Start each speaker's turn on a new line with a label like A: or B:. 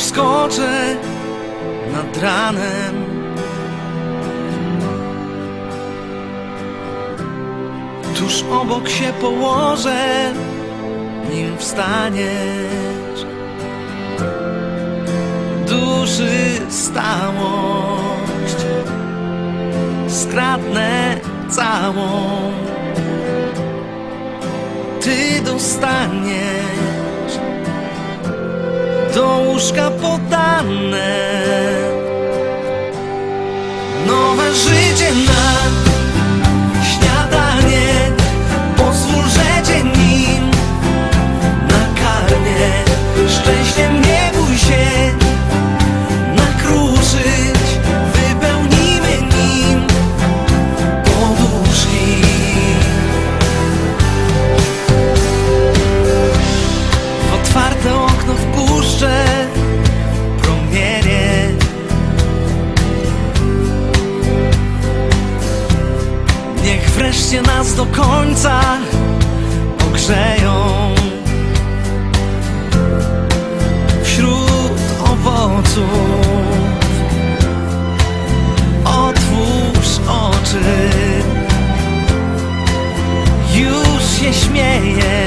A: skoczę nad ranem. Tuż obok się położę, nim wstaniesz. Duszy stałość Skradnę całą. Ty dostaniesz do łóżka podane. Nowe życie wreszcie nas do końca ogrzeją. Wśród owoców Otwórz oczy. Już się śmiejesz